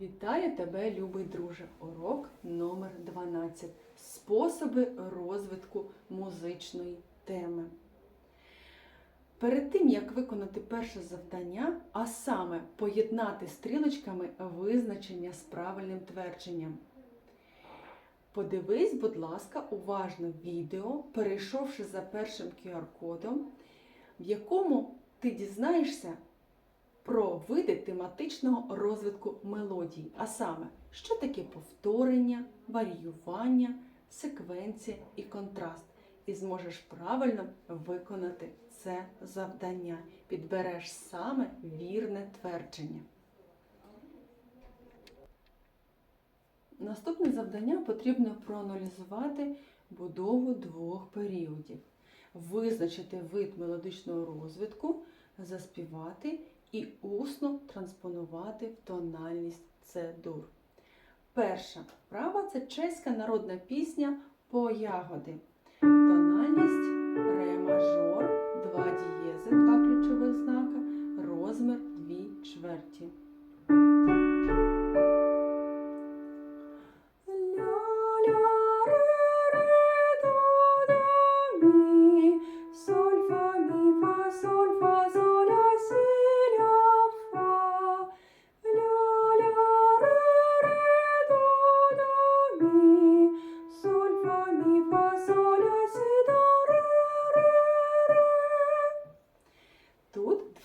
Вітаю тебе, любий друже! Урок номер 12. Способи розвитку музичної теми. Перед тим, як виконати перше завдання, а саме поєднати стрілочками визначення з правильним твердженням. Подивись, будь ласка, уважно відео, перейшовши за першим QR-кодом, в якому ти дізнаєшся про види тематичного розвитку мелодій, а саме, що таке повторення, варіювання, секвенція і контраст. І зможеш правильно виконати це завдання. Підбереш саме вірне твердження. Наступне завдання потрібно проаналізувати будову двох періодів, визначити вид мелодичного розвитку, заспівати і усно транспонувати в тональність це дур. Перша вправа це чеська народна пісня по ягоди. Тональність ре мажор, два дієзи, два ключових знака, розмір дві чверті.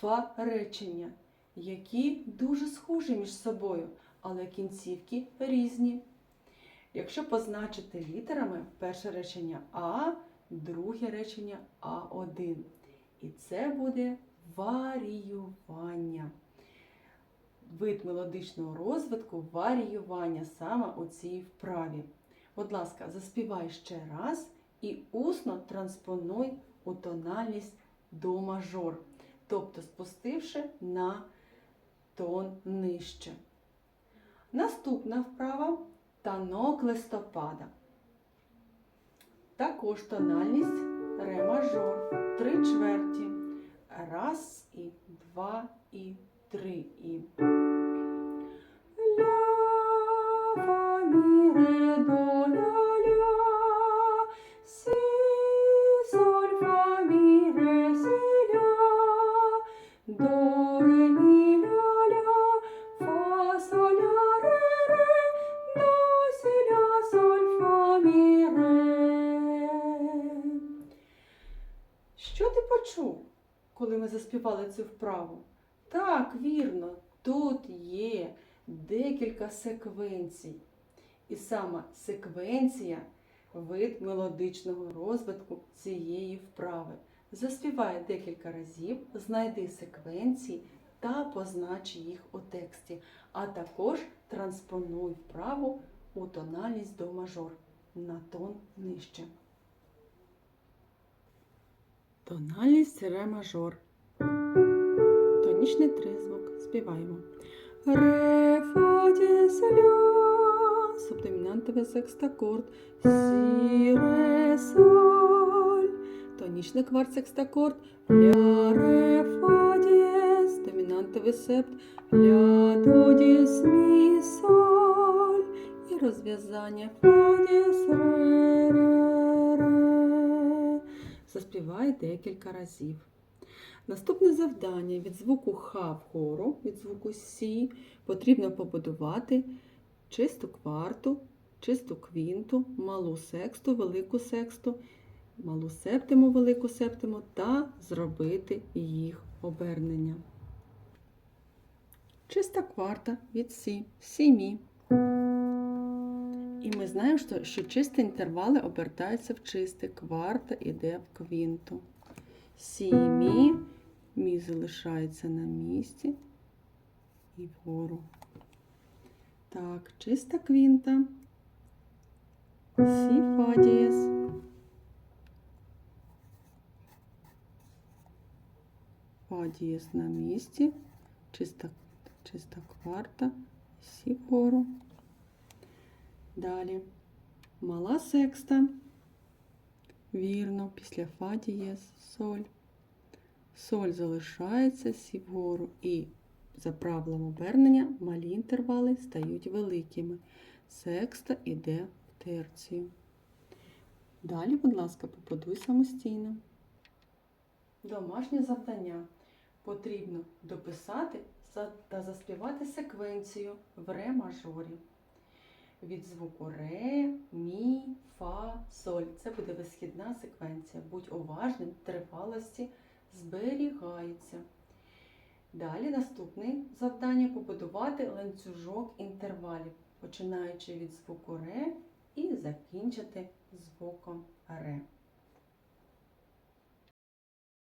Два речення, які дуже схожі між собою, але кінцівки різні. Якщо позначити літерами перше речення А, друге речення А1. І це буде варіювання. Вид мелодичного розвитку варіювання саме у цій вправі. Будь ласка, заспівай ще раз і усно транспонуй у тональність до мажор, тобто спустивши на тон нижче. Наступна вправа танок листопада. Також тональність ре мажор. Три чверті. Раз і два і три і. Почув, коли ми заспівали цю вправу? Так, вірно, тут є декілька секвенцій. І саме секвенція вид мелодичного розвитку цієї вправи. Заспівай декілька разів, знайди секвенції та познач їх у тексті, а також транспонуй вправу у тональність до мажор на тон нижче. Тональність ре мажор. Тонічний тризвук. Співаємо. Ре, фа, ля. Субдомінантовий секстакорд. Си, ре, соль. Тонічний кварт секстакорд. Ля, ре, фа. Домінантовий септ. Ля, до, діез, мі, соль. І розв'язання. Фа, діез, ре, ре, ре. Заспівай декілька разів. Наступне завдання від звуку Х вгору, від звуку Сі, потрібно побудувати чисту кварту, чисту квінту, малу сексту, велику сексту, малу септиму, велику септиму та зробити їх обернення. Чиста кварта від Сі, Сі мі. І ми знаємо, що, що чисті інтервали обертаються в чисте, кварта йде в квінту. Сі, мі, мі залишається на місці і вгору. Так, чиста квінта. Сі. Фа дієс на місці. Чиста, чиста кварта. Сі вгору. Далі. Мала секста. Вірно, після фа дієс, соль. Соль залишається сі вгору і За правилом обернення малі інтервали стають великими. Секста йде в терцію. Далі, будь ласка, побудуй самостійно. Домашнє завдання. Потрібно дописати та заспівати секвенцію в ре мажорі. Від звуку ре, мі, фа, соль. Це буде висхідна секвенція. Будь уважним, тривалості зберігаються. Далі наступне завдання побудувати ланцюжок інтервалів, починаючи від звуку ре і закінчити звуком ре.